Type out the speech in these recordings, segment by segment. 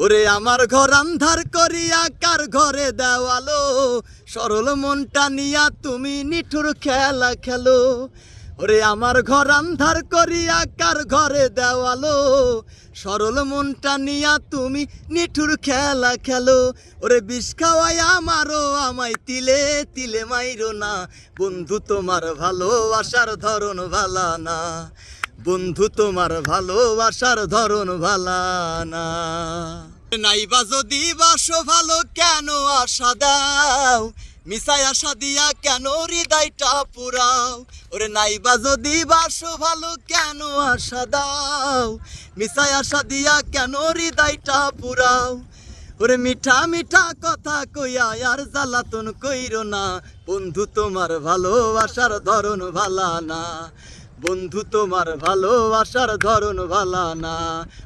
ওরে আমার ঘর আন্ধার করিয়া কার ঘরে দেওয়ালো? সরল মনটা নিয়া তুমি নিঠুর খেলা খেলো। ওরে আমার ঘর আন্ধার করিয়া কার ঘরে দেওয়ালো? সরল মনটা নিয়া তুমি নিঠুর খেলা খেলো। ওরে বিষ খাওয়াই আমারও আমায় তিলে তিলে মাইরো না। বন্ধু তোমার ভালোবাসার ধরন ভালা না। বন্ধু তোমার ভালোবাসার ধরন ভালা না। নাইবা যদি বাসো ভালো কেন আশা দাও? মিশাই আশা দিয়া কেন হৃদয়টা পুরাও? ওরে নাইবা যদি বাসো ভালো কেন আশা দাও? মিশাই আশা দিয়া কেন হৃদয়টা পুরাও? ওরে মিঠা মিঠা কথা কইয়া আর জ্বালাতন কইরো না। বন্ধু তোমার ভালোবাসার ধরন ভালা না। বন্ধু, তোমার ভালোবাসার ধরন ভালা না।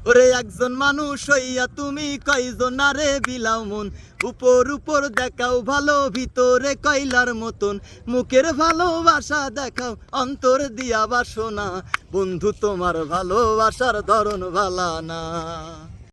ওরে একজন মানুষ হইয়া তুমি কয়জন? আরে বিলাও মন, উপর উপর দেখাও ভালো, ভিতরে কয়লার মতন। মুখের ভালোবাসা দেখাও, অন্তর দিয়া বাসনা। বন্ধু, তোমার ভালোবাসার ধরন ভালা না।